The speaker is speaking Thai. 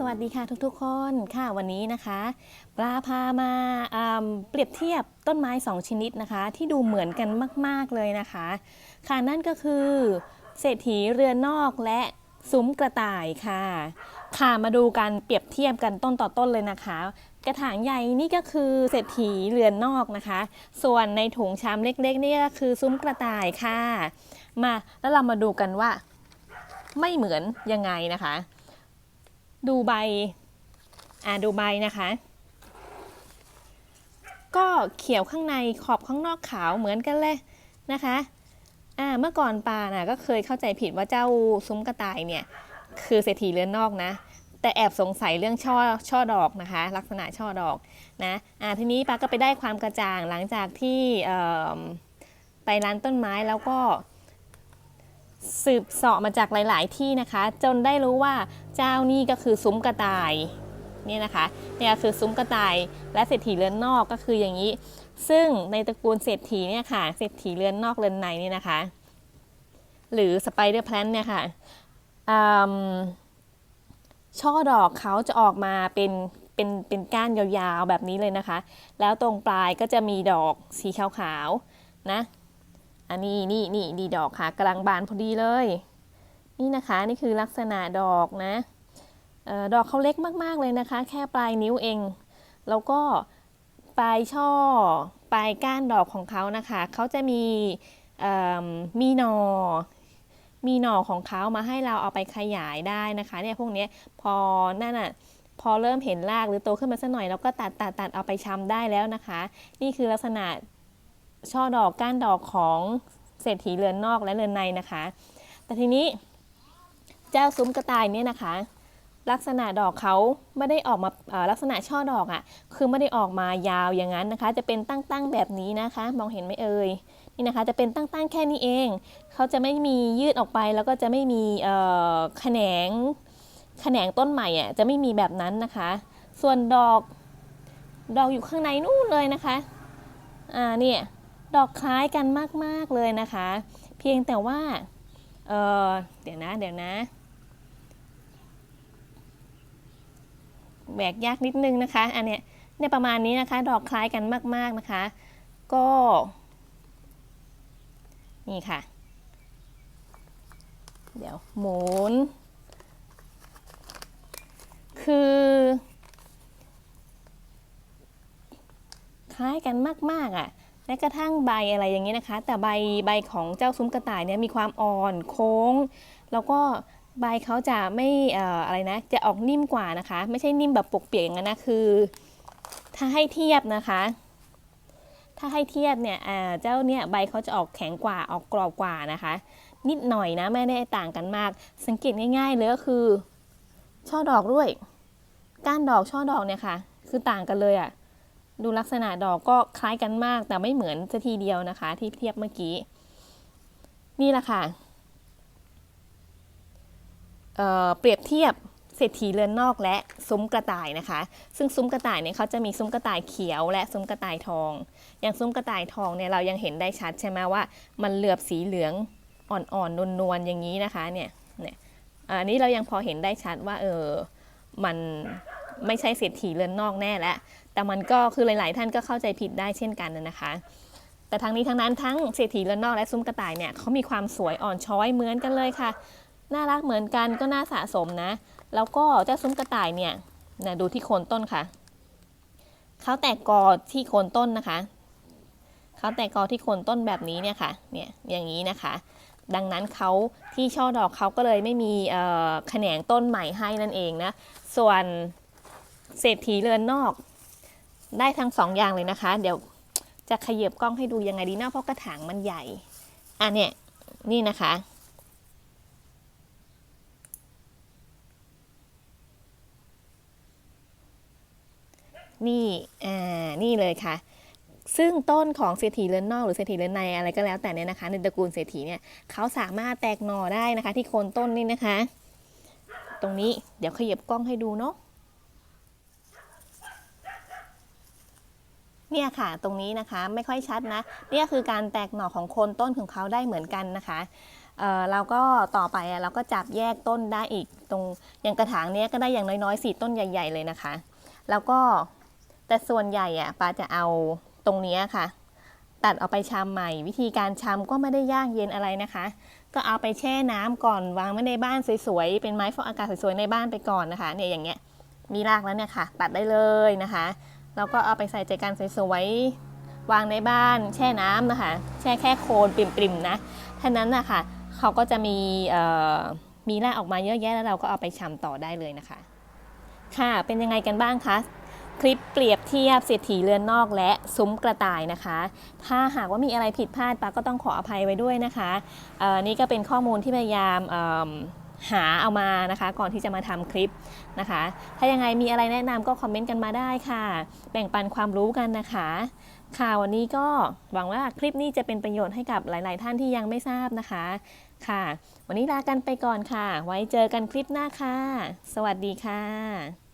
สวัสดีค่ะทุกๆคนค่ะวันนี้นะคะปลาพามาเปรียบเทียบต้นไม้ 2 ชนิดนะคะ ที่ดูเหมือนกันมาก ๆ เลยนะคะ ค่ะนั่นก็คือเศรษฐีเรือนนอกและซุ้มกระต่ายค่ะ ค่ะมาดูกันเปรียบเทียบกันต้นต่อต้นเลยนะคะ กระถางใหญ่นี่ก็คือเศรษฐีเรือนนอกนะคะ ส่วนในถุงชามเล็กๆนี่ก็คือซุ้มกระต่ายค่ะ มาแล้วเรามาดูกันว่า ไม่เหมือนยังไงนะคะ ดูใบ อ่าดูใบนะคะ ก็เขียวข้างในขอบข้างนอกขาวเหมือนกันเลยนะคะอ่าเมื่อก่อนปาน่ะก็เคยเข้าใจผิดว่าเจ้าซุ้มกระต่ายเนี่ย คือเศรษฐีเรือนนอกนะ แต่แอบสงสัยเรื่องช่อช่อดอกนะคะ ลักษณะช่อดอกนะอ่าทีนี้ปาก็ไปได้ความกระจ่างหลังจากที่ไปร้านต้นไม้แล้วก็ สืบเสาะมาจากหลาย ๆ ที่นะคะ จนได้รู้ว่าเจ้านี่ก็คือซุ้มกระต่ายนี่นะคะเนี่ยคือซุ้มกระต่ายและเศรษฐีเรือนนอกก็คืออย่างนี้ ซึ่งในตระกูลเศรษฐีเนี่ยค่ะเศรษฐีเรือนนอกเรือนในเนี่ยนะคะ หรือสไปเดอร์แพลนเนี่ยค่ะช่อดอกเขาจะออกมาเป็นเป็นเป็นก้านยาวๆแบบนี้เลยนะคะ แล้วตรงปลายก็จะมีดอกสีขาวๆนะ อันนี้นี่นี่ดีดอกค่ะกำลังบานพอดีเลย นี่นะคะนี่คือลักษณะดอกนะออดอกเขาเล็กมาก ๆ เลยนะคะ แค่ปลายนิ้วเอง แล้วก็ปลายช่อ ปลายก้านดอกของเขานะคะเขาจะมีมีหนอมีหน่อของเขามาให้เราเอาไปขยายได้นะคะเนี่ยพวกนี้พอนั่นอะพอเริ่มเห็นรากหรือโตขึ้นมาสักหน่อยเราก็ตัดตัดตัดเอาไปชำได้แล้วนะคะ นี่คือลักษณะ ช่อดอกก้านดอกของเศรษฐีเรือนนอกและเรือนในนะคะ แต่ทีนี้เจ้าซุ้มกระต่ายเนี่ยนะคะ ลักษณะดอกเขาไม่ได้ออกมาลักษณะช่อดอกอะ่ะคือไม่ได้ออกมายาวอย่างนั้นนะคะ จะเป็นตั้งๆแบบนี้นะคะ มองเห็นไหมเอ่ยนี่นะคะจะเป็นตั้งๆแค่นี้เอง เขาจะไม่มียืดออกไปแล้วก็จะไม่มีแขนงแขนงต้นใหม่อะ่ะจะไม่มีแบบนั้นนะคะ ส่วนดอกดอกอยู่ข้างในนู่นเลยนะคะอ่าเนี่ย ดอกคล้ายกันมาก ๆ เลยนะคะ เพียงแต่ว่าเออเดี๋ยวนะ เดี๋ยวนะแบกยากนิดนึงนะคะ อันเนี้ยเนี่ยประมาณนี้นะคะ ดอกคล้ายกันมาก ๆนะคะ ก็ นี่ค่ะ เดี๋ยวหมุน คือ คล้ายกันมาก ๆอะ แม้กระทั่งใบอะไรอย่างนี้นะคะ แต่ใบใบของเจ้าซุ้มกระต่ายเนี่ยมีความอ่อนโค้ง แล้วก็ใบเขาจะไม่อออะไรนะ จะออกนิ่มกว่านะคะ ไม่ใช่นิ่มแบบปกเปียกอย่างนั้นนะคือ ถ้าให้เทียบนะคะ ถ้าให้เทียบเนี่ยเจ้าเนี่ยใบเขาจะออกแข็งกว่าออกกรอบกว่านะคะ นิดหน่อยนะไม่ได้ต่างกันมาก สังเกตง่าย ๆเลยก็คือ ช่อดอกด้วย ก้านดอกช่อดอกเนี่ยค่ะ คือต่างกันเลยอะ่ะ ดูลักษณะดอกก็คล้ายกันมาก แต่ไม่เหมือนซะทีเดียวนะคะ ที่เทียบเมื่อกี้ นี่แหละค่ะเเปรียบเทียบเศรษฐีเรือนนอกและซุ้มกระต่ายนะคะ ซึ่งซุ้มกระต่ายเนี่ยเขาจะมีซุ้มกระต่ายเขียว และซุ้มกระต่ายทอง อย่างซุ้มกระต่ายทองเนี่ยเรายังเห็นได้ชัดใช่ไหมว่า มันเหลือบสีเหลืองอ่อนๆนวลๆอย่างนี้นะคะเนี่ยเนี่ยอันนี้เรายังพอเห็นได้ชัดว่าเออมัน ไม่ใช่เศรษฐีเรือนนอกแน่แล้วแต่มันก็คือหลาย ๆ ท่านก็เข้าใจผิดได้เช่นกันนะคะ แต่ทั้งนี้ทั้งนั้นทั้งเศรษฐีเรือนนอกและซุ้มกระต่ายเนี่ยเขามีความสวยอ่อนช้อยเหมือนกันเลยค่ะ น่ารักเหมือนกันก็น่าสะสมนะ แล้วก็เจ้าซุ้มกระต่ายเนี่ยนะดูที่โคนต้นค่ะเขาแตกกอที่โคนต้นนะคะเขาแตกกอที่โคนต้นแบบนี้เนี่ยค่ะเนี่ยอย่างนี้นะคะดังนั้นเขาที่ช่อดอกเขาก็เลยไม่มีแขนงต้นใหม่ให้นั่นเองนะ ส่วน เศรษฐีเรือนนอก ได้ทั้งสองอย่างเลยนะคะ เดี๋ยวจะขยับกล้องให้ดูยังไงดีนะเพราะกระถางมันใหญ่อะเนี่ยนี่นะคะ นี่อ่านี่เลยค่ะซึ่งต้นของเศรษฐีเรือนนอกหรือเศรษฐีเรือนในอะไรก็แล้วแต่เนี่ยนะคะในตระกูลเศรษฐีเนี่ยเขาสามารถแตกหน่อได้นะคะ ที่โคนต้นนี่นะคะ ตรงนี้เดี๋ยวขยับกล้องให้ดูเนาะ เนี่ยค่ะ ตรงนี้นะคะไม่ค่อยชัดนะเนี่ยคือการแตกหน่อของโคนต้นของเขาได้เหมือนกันนะคะเออเราก็ต่อไปเราก็จับแยกต้นได้อีกตรงอย่างกระถางเนี้ยก็ได้อย่างน้อยๆสี่ต้นใหญ่ ๆ เลยนะคะ แล้วก็แต่ส่วนใหญ่อะปาจะเอาตรงนี้ค่ะ ตัดเอาไปชำใหม่ วิธีการชำก็ไม่ได้ยากเย็นอะไรนะคะ ก็เอาไปแช่น้ำก่อนวางไว้ในบ้านสวยๆเป็นไม้ฟอกอากาศสวยๆในบ้านไปก่อนนะคะเนี่ยอย่างเงี้ยมีรากแล้วเนี่ยค่ะ ตัดได้เลยนะคะ แล้วก็เอาไปใส่ใจกันสวยๆวางในบ้าน แช่น้ำนะคะแช่แค่โคนปริมๆนะท่านั้นนะคะเขาก็จะมีมีรากออกมาเยอะแยะแล้วเราก็เอาไปชำต่อได้เลยนะคะ ค่ะเป็นยังไงกันบ้างคะคลิปเปรียบเทียบเศรษฐีเรือนนอกและซุ้มกระต่ายนะคะ ถ้าหากว่ามีอะไรผิดพลาดปาก็ต้องขออภัยไว้ด้วยนะคะนี่ก็เป็นข้อมูลที่พยายาม หาเอามานะคะ ก่อนที่จะมาทำคลิปนะคะ ถ้ายังไงมีอะไรแนะนำก็คอมเมนต์กันมาได้ค่ะ แบ่งปันความรู้กันนะคะ ค่ะวันนี้ก็หวังว่าคลิปนี้จะเป็นประโยชน์ให้กับหลาย ๆ ท่านที่ยังไม่ทราบนะคะ ค่ะ วันนี้ลากันไปก่อนค่ะ ไว้เจอกันคลิปหน้าค่ะ สวัสดีค่ะ